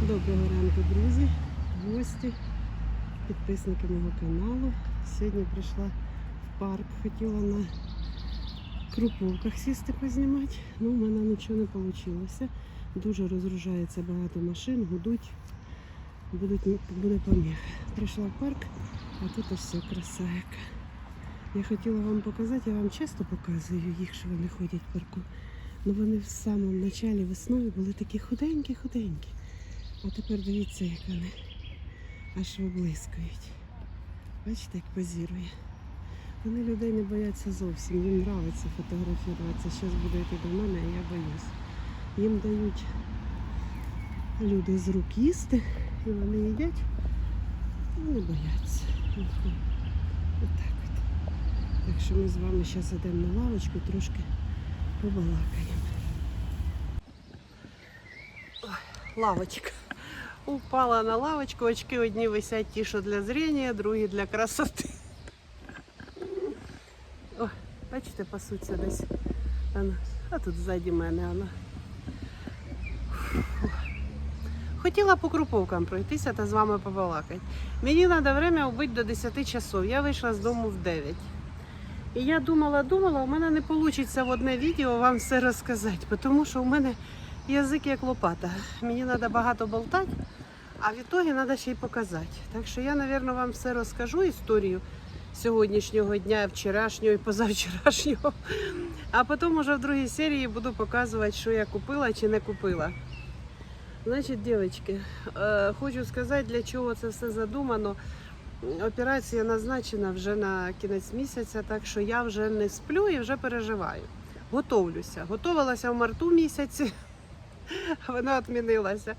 Доброго ранку, друзі, гості, підписники мого каналу. Сьогодні прийшла в парк, хотіла на круповках сісти познімати. Ну, в мене нічого не вийшло. Дуже розгружається багато машин, гудуть, будуть, буде поміг. Прийшла в парк, а тут ось все краса яка. Я хотіла вам показати, я вам часто показую їх, що вони ходять в парку. Ну вони в самому началі весною були такі худенькі-худенькі. А тепер дивіться, як вони аж виблискують. Бачите, як позірує. Вони людей не бояться зовсім. Їм подобається фотографуватися. Зараз буде йти до мене, а я боюсь. Їм дають люди з рук їсти, і вони їдять і не бояться. Отак от. Так що ми з вами зараз йдемо на лавочку, трошки побалакаємо. Лавочка. Упала на лавочку, очки одні висять ті, що для зрення, другі для красоти. О, бачите, пасуться десь. А тут ззаді мене вона. Хотіла по круповкам пройтися та з вами побалакати. Мені треба время вбити до 10 часов. Я вийшла з дому в 9. І я думала, думала, у мене не вийде в одне відео вам все розказати, тому що у мене язик як лопата. Мені треба багато болтати, а в ітогі треба ще й показати. Так що я, мабуть, вам все розкажу історію сьогоднішнього дня, вчорашнього і позавчорашнього. А потім уже в другій серії буду показувати, що я купила чи не купила. Значить, дівчатки, е, хочу сказати, для чого це все задумано. Операція назначена вже на кінець місяця, так що я вже не сплю і вже переживаю. Готовлюся. Готувалася в марту місяці, вона відмінилася.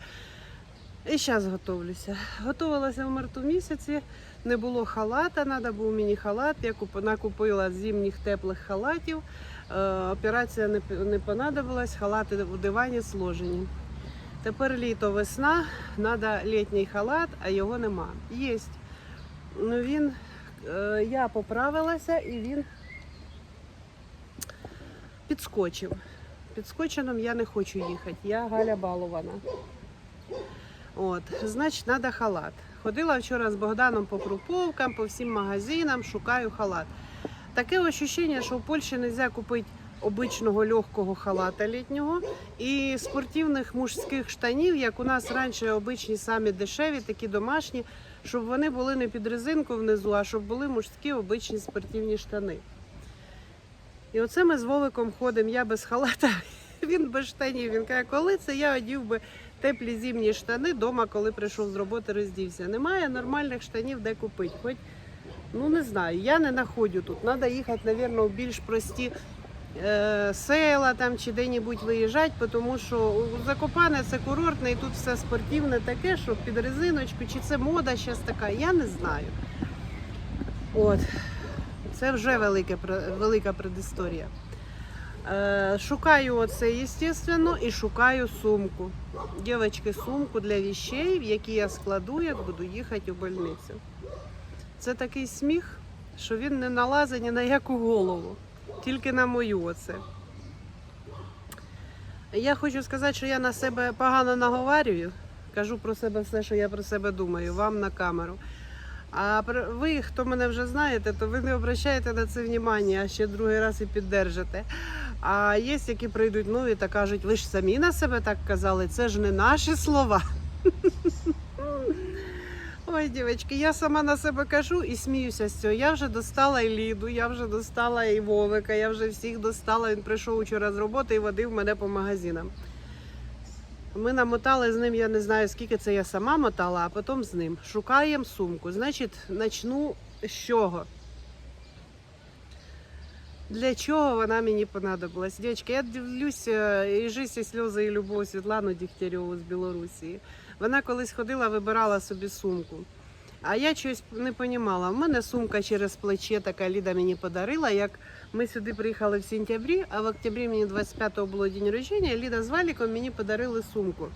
І зараз готовлюся. Готувалася в марту місяці, не було халата, треба був мені халат. Я куп- накупила зимніх теплих халатів. Е, Операція не, понадобилась, халати в дивані сложені. Тепер літо, весна, треба літній халат, а його нема. Єсть. Ну він, е, я поправилася і він підскочив. Підскоченим я не хочу їхати. Я Галя балована. От, значить, треба халат. Ходила вчора з Богданом по круповкам, по всім магазинам, шукаю халат. Таке ощущення, що в Польщі не можна купити обичного легкого халата літнього і спортивних мужських штанів, як у нас раніше обичні самі дешеві, такі домашні, щоб вони були не під резинку внизу, а щоб були мужські обичні спортивні штани. І оце ми з Вовиком ходимо, я без халата, він без штанів. Він каже, коли це я одів би теплі зимні штани вдома, коли прийшов з роботи, роздівся. Немає нормальних штанів, де купити. Хоч, ну не знаю, я не знаходжу тут. Треба їхати, мабуть, в більш прості е, села там чи де-небудь виїжджати, тому що Закопане це курортне і тут все спортивне таке, що під резиночку, чи це мода зараз така, я не знаю. От. Це вже велике, велика предісторія. Е, шукаю оце, звісно, і шукаю сумку. Дівчатки, сумку для вещей, в які я складу, як буду їхати у больницю. Це такий сміх, що він не налазить ні на яку голову, тільки на мою оце. Я хочу сказати, що я на себе погано наговарюю. Кажу про себе все, що я про себе думаю, вам на камеру. А ви, хто мене вже знаєте, то ви не обращаєте на це внимання, а ще другий раз і піддержите. А є, які прийдуть нові та кажуть, ви ж самі на себе так казали, це ж не наші слова. Ой, дівчатки, я сама на себе кажу і сміюся з цього. Я вже достала і Ліду, я вже достала і Вовика, я вже всіх достала. Він прийшов вчора з роботи і водив мене по магазинам. Ми намотали з ним, я не знаю, скільки це я сама мотала, а потім з ним. Шукаємо сумку. Значить, почну з чого? Для чого вона мені понадобилась? Дівчатки, я дивлюся і «Жизнь, сльози, і любов Світлану Дігтярьову з Білорусі. Вона колись ходила, вибирала собі сумку. А я щось не розуміла. У мене сумка через плече така Ліда мені подарила. Як ми сюди приїхали в сентябрі, а в октябрі мені 25-го було день рождення, Ліда з Валіком мені подарили сумку.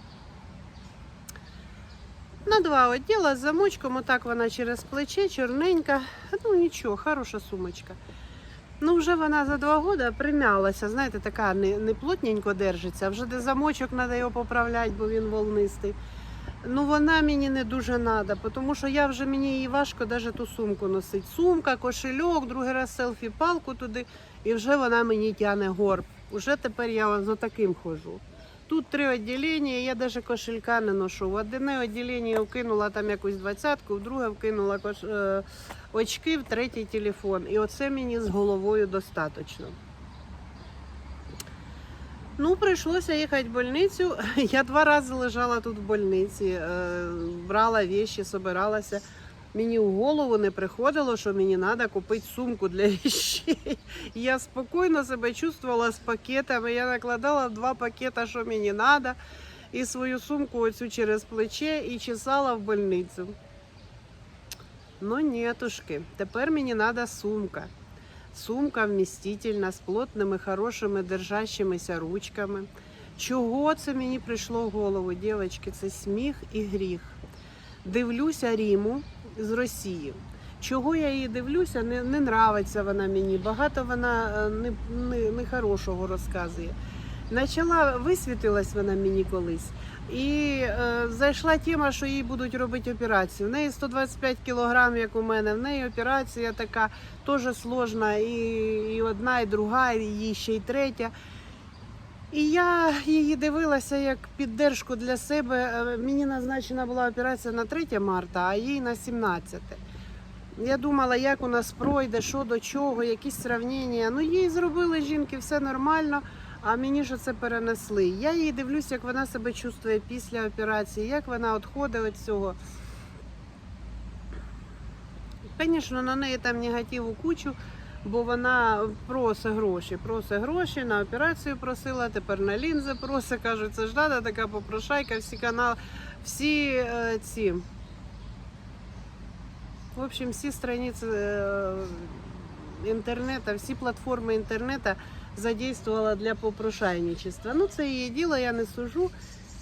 На два відділа з замочком, отак вона через плече, чорненька. Ну нічого, хороша сумочка. Ну, вже вона за два роки примялася, знаєте, така не, не плотненько держиться, вже де замочок треба його поправляти, бо він волнистий. Ну вона мені не дуже треба, тому що я вже мені її важко навіть ту сумку носити. Сумка, кошельок, другий раз селфі-палку туди, і вже вона мені тягне горб. Уже тепер я за таким ходжу. Тут три відділення, я навіть кошелька не ношу. В одне відділення вкинула там якусь двадцятку, в друге вкинула кош... е, очки, в третій телефон. І оце мені з головою достатньо. Ну, прийшлося їхати в больницю. Я два рази лежала тут в больниці, е, брала віші, собиралася. Мені в голову не приходило, що мені треба купити сумку для вещей. Я спокійно себе чувствувала з пакетами. Я накладала два пакета, що мені треба, і свою сумку оцю через плече і чесала в больницю. Ну, нетушки, тепер мені треба сумка. Сумка вмістительна з плотними, хорошими держащимися ручками. Чого це мені прийшло в голову, дівчатки? Це сміх і гріх. Дивлюся Ріму з Росії. Чого я її дивлюся, не, не нравиться вона мені. Багато вона е, не, не, не хорошого розказує. Почала висвітилась вона мені колись. І е, зайшла тема, що їй будуть робити операцію. В неї 125 кілограм, як у мене. В неї операція така теж сложна. І, і одна, і друга, і ще й третя. І я її дивилася як піддержку для себе. Е, Мені назначена була операція на 3 марта, а їй на 17. Я думала, як у нас пройде, що до чого, якісь сравнення. Ну, їй зробили жінки, все нормально, а мені ж це перенесли. Я її дивлюся, як вона себе чувствує після операції, як вона відходить від цього. Звісно, на неї там негативу кучу, бо вона просить гроші, просить гроші, на операцію просила, тепер на лінзи просить, кажуть, це ж треба така попрошайка, всі канали, всі е, ці. В общем, всі страниці е, інтернету, всі платформи інтернету задействувала для попрошайничества. Ну, це її діло, я не сужу.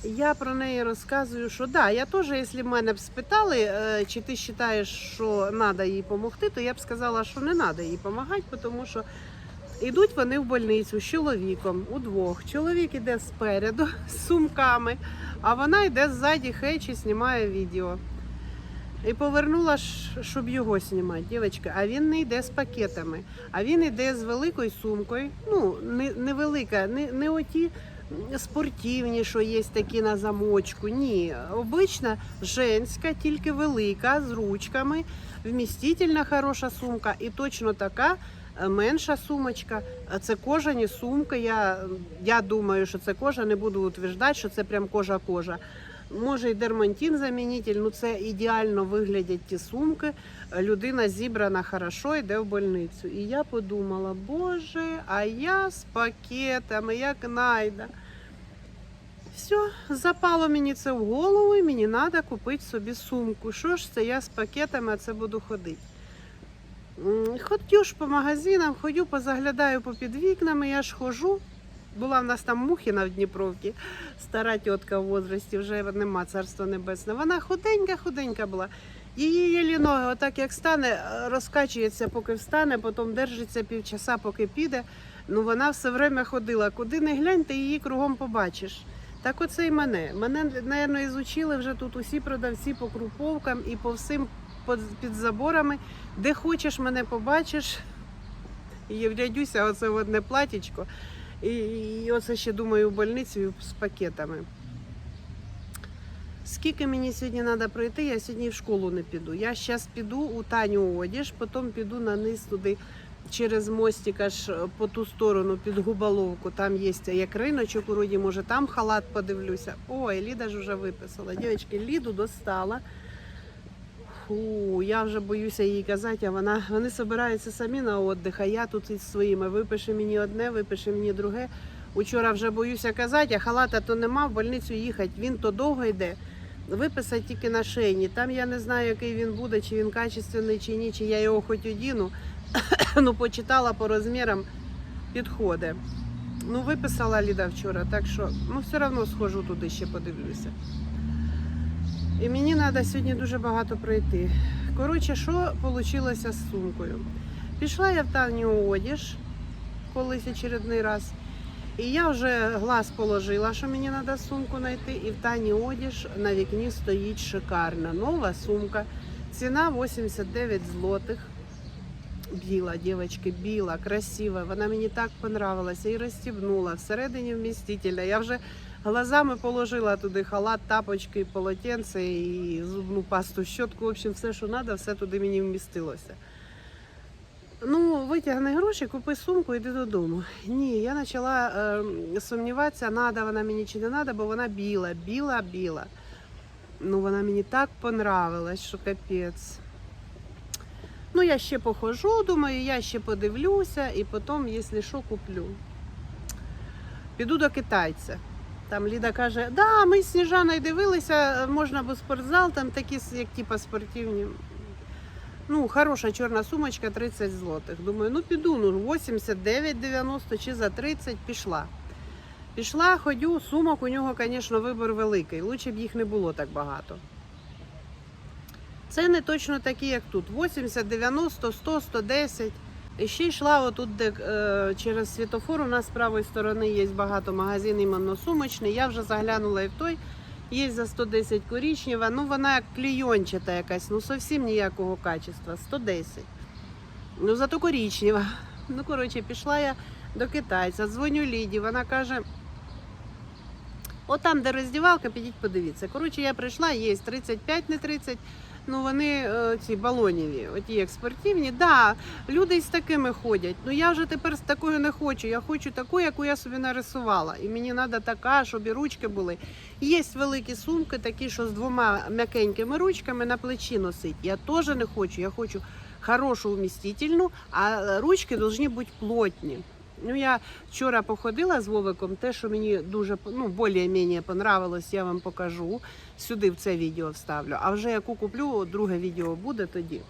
Я про неї розказую, що да, я теж, якщо мене б спитали, е, чи ти вважаєш, що треба їй допомогти, то я б сказала, що не треба їй допомагати, тому що йдуть вони в больницю з чоловіком удвох. Чоловік іде спереду з сумками, а вона йде ззаді хечі, знімає відео. І повернула, щоб його знімати, дівчатка. А він не йде з пакетами, а він йде з великою сумкою. Ну, не, не не, не оті спортивні, що є такі на замочку. Ні, обична женська, тільки велика, з ручками, вмістительна хороша сумка і точно така. е, Менша сумочка, це кожані сумки. Я, я думаю, що це кожа, не буду утверждати, що це прям кожа-кожа. Може і дермантин замінитель, ну це ідеально виглядять ті сумки. Людина зібрана хорошо, йде в больницю. І я подумала, боже, а я з пакетами, як найда. Все, запало мені це в голову, і мені треба купити собі сумку. Що ж це я з пакетами, а це буду ходити. Ходю ж по магазинам, ходю, позаглядаю попід вікнами, я ж хожу. Була в нас там Мухіна в Дніпровці, стара тітка в возрасті, вже нема царства небесне. Вона худенька, худенька була. Її єлі ноги, отак як стане, розкачується, поки встане, потім держиться півчаса, поки піде. Ну вона все время ходила. Куди не глянь, ти її кругом побачиш. Так оце і мене. Мене, напевно, ізучили вже тут усі продавці по круповкам і по всім під заборами. Де хочеш, мене побачиш. І врядюся оце в одне платічко. І, і оце ще думаю в больницю з пакетами. Скільки мені сьогодні треба пройти, я сьогодні в школу не піду. Я зараз піду у Таню одіж, потім піду на низ туди через мостик аж по ту сторону під губоловку. Там є як риночок, уроді, може там халат подивлюся. Ой, Ліда ж вже виписала. Дівчатки, Ліду достала. Фу, я вже боюся їй казати, а вона вони збираються самі на віддих, а я тут із своїми. Випиши мені одне, випиши мені друге. Учора вже боюся казати, а халата то нема, в больницю їхати. Він то довго йде. Виписати тільки на шейні. Там я не знаю, який він буде, чи він качественний, чи ні, чи я його хоч одіну. ну, почитала по розмірам, підходить. Ну, виписала Ліда вчора, так що ну, все одно схожу туди ще подивлюся. І мені треба сьогодні дуже багато пройти. Коротше, що вийшло з сумкою? Пішла я в Таню одіж колись очередний раз. І я вже глаз положила, що мені треба сумку знайти. І в Тані одіж на вікні стоїть шикарна нова сумка. Ціна 89 злотих. Біла, дівчатки, біла, красива. Вона мені так понравилася і розстібнула. Всередині вмістителя. Я вже глазами положила туди халат, тапочки, полотенце і зубну пасту, щотку. В общем, все, що треба, все туди мені вмістилося. Ну, витягни гроші, купи сумку, йди додому. Ні, я почала е, сумніватися, треба вона мені чи не треба, бо вона біла, біла, біла. Ну, вона мені так понравилась, що капець. Ну, я ще похожу, думаю, я ще подивлюся і потім, якщо що, куплю. Піду до китайця. Там Ліда каже, да, ми з Сніжаною дивилися, можна був спортзал, там такі, як типа спортивні. Ну, хороша чорна сумочка 30 злотих. Думаю, ну піду, ну 89,90 чи за 30 пішла. Пішла, ходю, сумок у нього, звісно, вибір великий. Лучше б їх не було так багато. Це не точно такі, як тут. 80, 90, 100, 110. Ще йшла отут, де е, через світофор у нас з правої сторони є багато магазинів іменно сумочний. Я вже заглянула і в той. Є за 110 коричнева, ну вона як клейончата якась, ну зовсім ніякого качества. 110. Ну зато коричнева. Ну, коротше, пішла я до китайця, дзвоню Ліді, вона каже. От там, де роздівалка, підіть подивіться. Коротше, я прийшла, є 35, не 30. Ну вони е, ці балоніві, оті як спортивні. Да, люди із такими ходять. Ну я вже тепер з такою не хочу. Я хочу таку, яку я собі нарисувала. І мені треба така, щоб і ручки були. Є великі сумки, такі, що з двома м'якенькими ручками на плечі носить. Я теж не хочу. Я хочу хорошу вмістительну, а ручки повинні бути плотні. Ну, я вчора походила з Вовиком, те, що мені дуже ну, більш-менш понравилось, я вам покажу. Сюди в це відео вставлю. А вже яку куплю, друге відео буде тоді.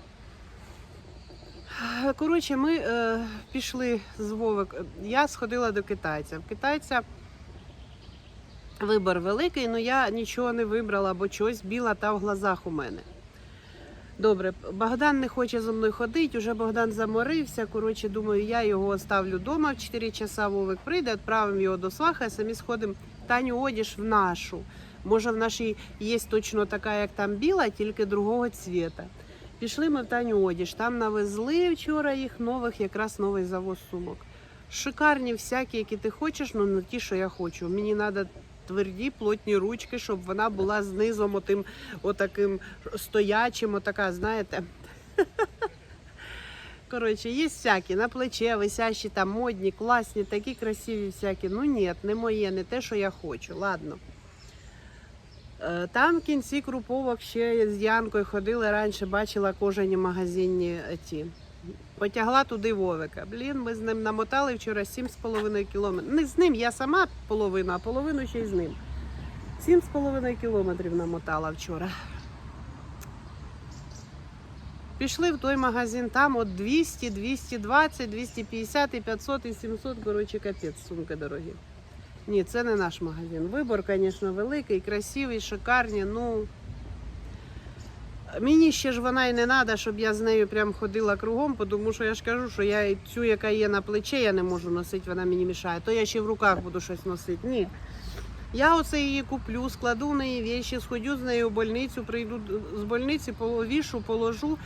Коротше, ми е, пішли з Вовик. Я сходила до китайця. В китайця вибір великий, але я нічого не вибрала, бо щось біла та в глазах у мене. Добре, Богдан не хоче зі мною ходити, уже Богдан заморився. Коротше, думаю, я його оставлю вдома в 4 часа. Вовик прийде, відправимо його до сваха, а самі сходимо Таню одіж в нашу. Може, в нашій є точно така, як там біла, тільки другого цвіта. Пішли ми в Таню одіж. Там навезли вчора їх нових, якраз новий завоз сумок. Шикарні всякі, які ти хочеш, ну не ті, що я хочу. Мені треба тверді, плотні ручки, щоб вона була знизом отим, отаким стоячим, отака, знаєте. Коротше, є всякі на плече, висящі там модні, класні, такі красиві всякі. Ну ні, не моє, не те, що я хочу. Ладно. Е, Там в кінці круповок ще з Янкою ходили раніше, бачила кожені магазинні ті. Потягла туди Вовика. Блін, ми з ним намотали вчора 7,5 кілометрів. Не з ним, я сама половину, а половину ще й з ним. 7,5 кілометрів намотала вчора. Пішли в той магазин, там от 200, 220, 250 і 500 і 700, коротше, капець, сумки дорогі. Ні, це не наш магазин. Вибор, звісно, великий, красивий, шикарний. Ну мені ще ж вона і не треба, щоб я з нею прям ходила кругом, тому що я ж кажу, що я цю, яка є на плече, я не можу носити, вона мені мішає. То я ще в руках буду щось носити. Ні. Я оце її куплю, складу в неї віші, сходю з нею в больницю, прийду з больниці, повішу, положу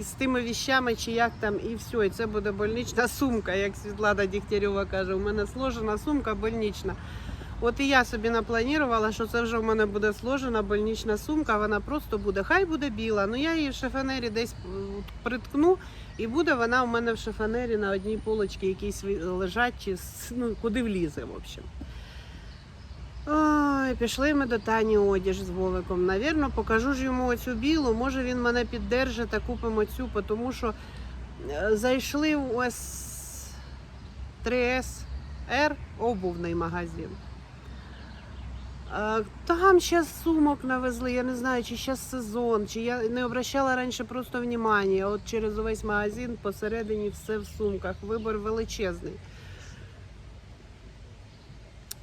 з тими віщами, чи як там, і все. І це буде больнична сумка, як Світлана Дігтярьова каже. У мене сложена сумка больнична. От і я собі напланувала, що це вже в мене буде сложена больнична сумка, вона просто буде, хай буде біла. Ну я її в шифонері десь приткну, і буде вона у мене в шифонері на одній полочці якійсь лежать, чи ну, куди влізе, в общем. Ой, пішли ми до Тані одіж з Вовиком. Навірно, покажу ж йому оцю білу. Може він мене піддержить та купимо цю, тому що е, зайшли в ось 3SR обувний магазин. Е, Там ще сумок навезли, я не знаю, чи зараз сезон, чи я не обращала раніше просто внимання. От через увесь магазин посередині все в сумках. Вибір величезний.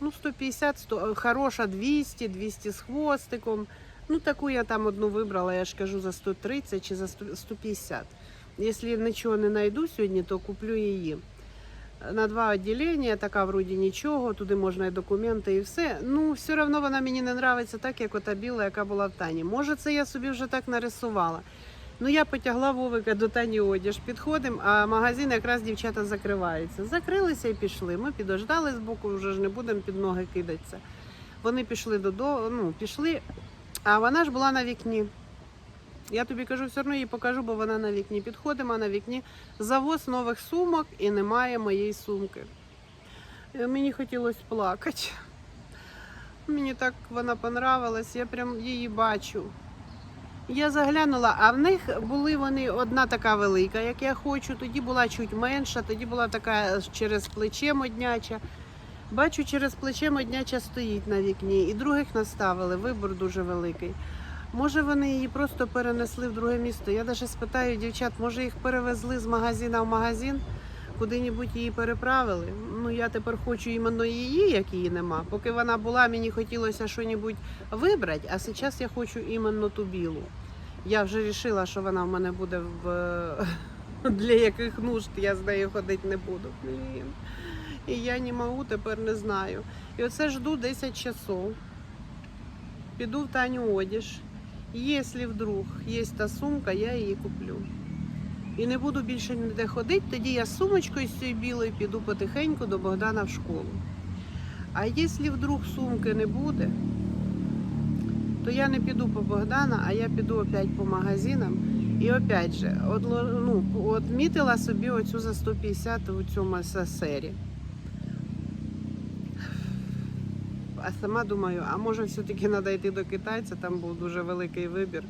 Ну, 150, 100, хороша 200, 200 з хвостиком. Ну, таку я там одну вибрала, я ж кажу, за 130 чи за 150. Якщо нічого не знайду сьогодні, то куплю її. На два відділення, така вроді нічого, туди можна і документи, і все. Ну, все одно вона мені не нравиться так, як ота біла, яка була в Тані. Може, це я собі вже так нарисувала. Ну, я потягла Вовика до Тані одяж. Підходимо, а магазин якраз дівчата закриваються. Закрилися і пішли. Ми підождали збоку, вже ж не будемо під ноги кидатися. Вони пішли додому, ну, пішли, а вона ж була на вікні. Я тобі кажу, все одно їй покажу, бо вона на вікні. Підходимо, а на вікні завоз нових сумок і немає моєї сумки. Е, Мені хотілося плакати. Мені так вона понравилась, я прям її бачу. Я заглянула, а в них були вони одна така велика, як я хочу, тоді була чуть менша, тоді була така через плече модняча. Бачу, через плече модняча стоїть на вікні, і других наставили. Вибор дуже великий. Може, вони її просто перенесли в друге місто. Я навіть спитаю дівчат, може їх перевезли з магазина в магазин, куди-небудь її переправили. Ну я тепер хочу іменно її, як її нема. Поки вона була, мені хотілося щось вибрати, а зараз я хочу іменно ту білу. Я вже вирішила, що вона в мене буде в для яких нужд я з нею ходити не буду. Блін. І я не можу, тепер не знаю. І оце жду 10 часов. Піду в Таню одіж. Якщо вдруг є та сумка, я її куплю. І не буду більше ніде ходити, тоді я з сумочкою з цією білою піду потихеньку до Богдана в школу. А якщо вдруг сумки не буде, то я не піду по Богдана, а я піду опять по магазинам. І опять же, ну, отмітила собі оцю за 150 у цьому сері. А сама думаю, а може все-таки треба йти до китайця, там був дуже великий вибір.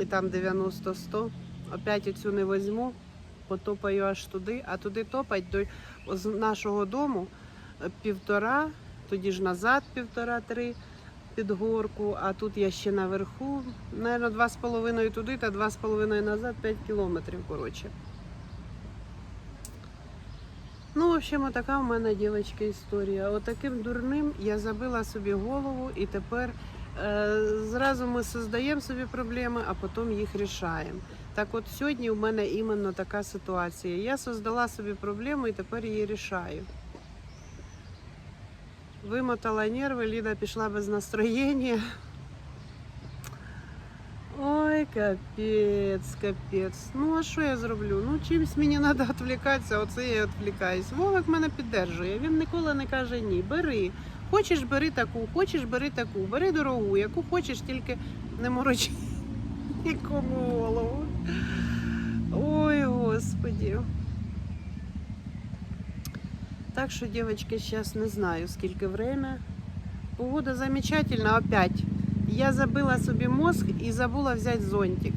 І там 90-100. Опять оцю не візьму, потопаю аж туди, а туди топать до з нашого дому е, півтора, тоді ж назад півтора-три під горку, а тут я ще наверху. Наверно, два з половиною туди та два з половиною назад, 5 кілометрів, коротше. Ну, в общем, така в мене дівчатка історія. Отаким дурним я забила собі голову і тепер е, зразу ми создаємо собі проблеми, а потім їх рішаємо. Так от сьогодні в мене іменно така ситуація. Я создала собі проблему і тепер її рішаю. Вимотала нерви, Ліда пішла без настроєння. Ой, капець, капець. Ну а що я зроблю? Ну чимсь мені треба відвлікатися, оце я відвлікаюсь. Вовик мене піддержує. Він ніколи не каже ні. Бери. Хочеш, бери таку, хочеш, бери таку, бери дорогу, яку хочеш, тільки не морочи нікому голову. Ой, господі. Так що, девочки, зараз не знаю, скільки время. Погода замечательна опять. Я забила собі мозг і забула взяти зонтик.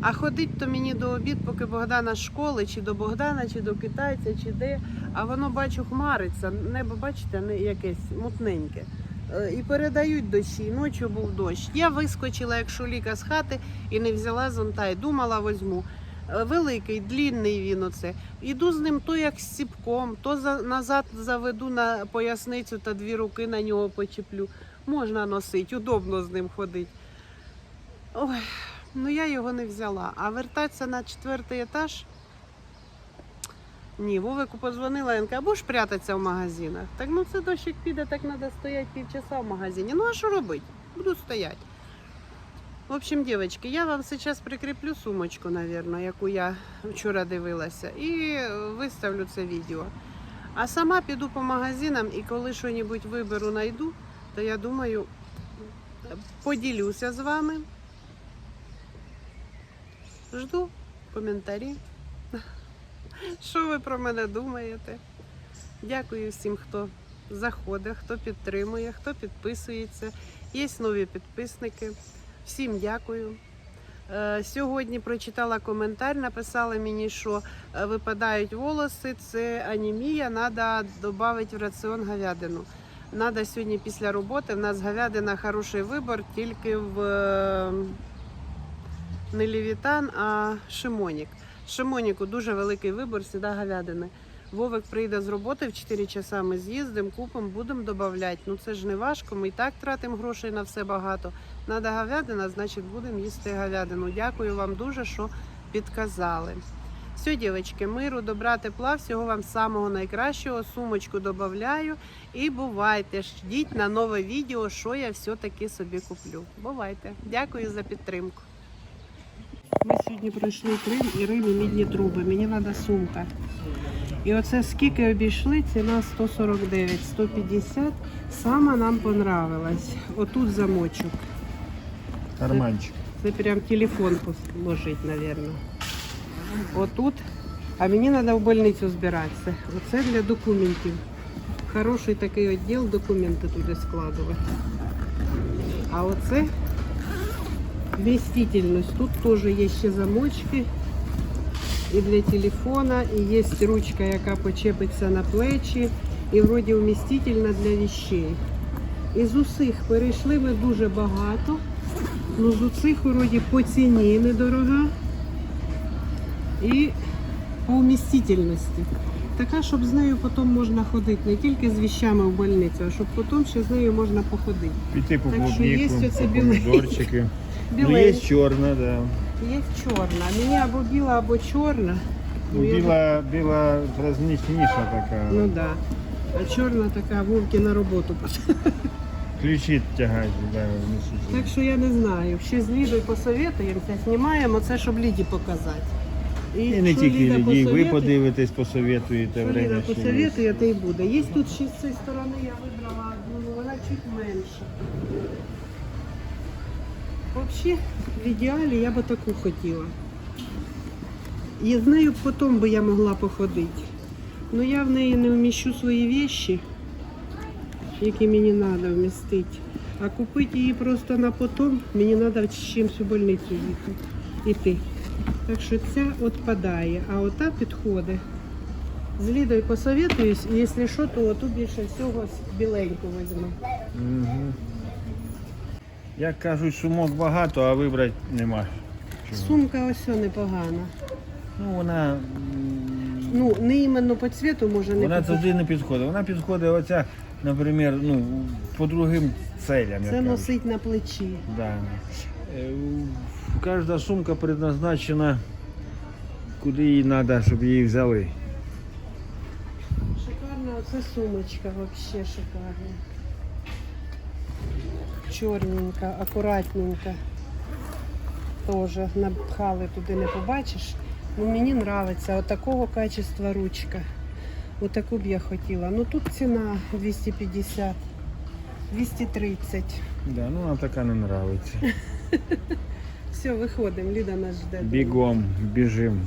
А ходить то мені до обід, поки Богдана з школи, чи до Богдана, чи до китайця, чи де. А воно бачу хмариться. Небо, бачите, якесь мутненьке. Е, І передають дощі. Ночі був дощ. Я вискочила, як шуліка з хати, і не взяла зонта. І думала, возьму. Е, Великий, длінний він оце. Іду з ним то як з ціпком, то назад заведу на поясницю та дві руки на нього почеплю. Можна носити, удобно з ним ходити. Ой, ну я його не взяла. А вертатися на четвертий етаж. Ні, Вовику подзвонила, він каже, будеш прятатися в магазинах. Так ну це дощик піде, так треба стояти півчаса в магазині. Ну а що робити? Буду стояти. В общем, девочки, я вам сейчас прикріплю сумочку, наверное, яку я вчора дивилася, і виставлю це відео. А сама піду по магазинам і коли щось виберу, знайду, то я думаю, поділюся з вами. Жду коментарі. Що ви про мене думаєте? Дякую всім, хто заходить, хто підтримує, хто підписується. Є нові підписники. Всім дякую. Е, Сьогодні прочитала коментар, написали мені, що е, випадають волоси, це анемія, треба додати в раціон говядину. Надо сьогодні після роботи. В нас говядина хороший вибор, тільки в е, не лівітан, а шимонік. Шимоніку дуже великий вибор, сюди говядини. Вовик прийде з роботи в 4 часа. Ми з'їздимо, купимо, будемо додавати. Ну це ж не важко. Ми і так тратимо грошей на все багато. Надо говядина, значить будемо їсти говядину. Дякую вам дуже, що підказали. Все, дівчатки, миру, добра, тепла, всього вам самого найкращого. Сумочку додаю. І бувайте, ждіть на нове відео, що я все-таки собі куплю. Бувайте. Дякую за підтримку. Ми сьогодні пройшли Крим і Рим і мідні труби. Мені треба сумка. І оце скільки обійшли, ціна 149, 150. Саме нам понравилось. Отут замочок. Карманчик. Це прям телефон положить, мабуть. Отут. А мені треба в больницю збиратися. Оце для документів. Хороший такий відділ, документи туди складувати. А оце вмістительність. Тут теж є ще замочки. І для телефона, і є ручка, яка почепиться на плечі, і вроді вмістительна для вещей. Із усіх перейшли ми дуже багато. Ну, з цих вроді по ціні недорога і по вмістительності. Така, щоб з нею потім можна ходити, не тільки з віщами в больницю, а щоб потім ще з нею можна походити. Піти по Так що є клубніку, оце по помідорчики. Ну, є Біленька. чорна, да. Є чорна. Мені або біла, або чорна. Ну, я- біла, біла праздничніша така. Ну так. Да. А чорна така вовки на роботу. Ключі тягають, да. Так що я не знаю. Ще з Лідою посоветуємося, знімаємо це, щоб Ліді показати. І не що тільки Ліда людей, ви подивитесь, посоветуєте Що Ліда посоветує, те й буде. Є тут ще з цієї сторони, я вибрала одну, вона чуть менша. Взагалі, в ідеалі я би таку хотіла. І з нею потім би я могла походити. Ну я в неї не вміщу свої вещи, які мені треба вмістити. А купити її просто на потом, мені треба з чимось у больницю їхати. Іти. Так що ця відпадає, а ота підходить. З Лідою посоветуюсь, і якщо що, то оту більше всього біленьку візьму. Мгм. Як кажуть, сумок багато, а вибрати нема. чого. Сумка ось о непогана. Ну, вона, Ну, не іменно по цвіту може не вона підходить. туди не підходить. Вона підходить оця, наприклад, ну, по другим целям. як Це кажуть. носить на плечі. Да. Е, у- Кожна сумка предназначена, куди їй треба, щоб її взяли. Шикарна оце сумочка, взагалі шикарна. Чорненька, акуратненька. Тоже напхали туди не побачиш. Ну, мені подобається отакого качества ручка. Отаку б я хотіла. Ну тут ціна 250, 230. Да, ну нам така не подобається. Все, виходимо, Ліда нас жде. Бігом, біжим.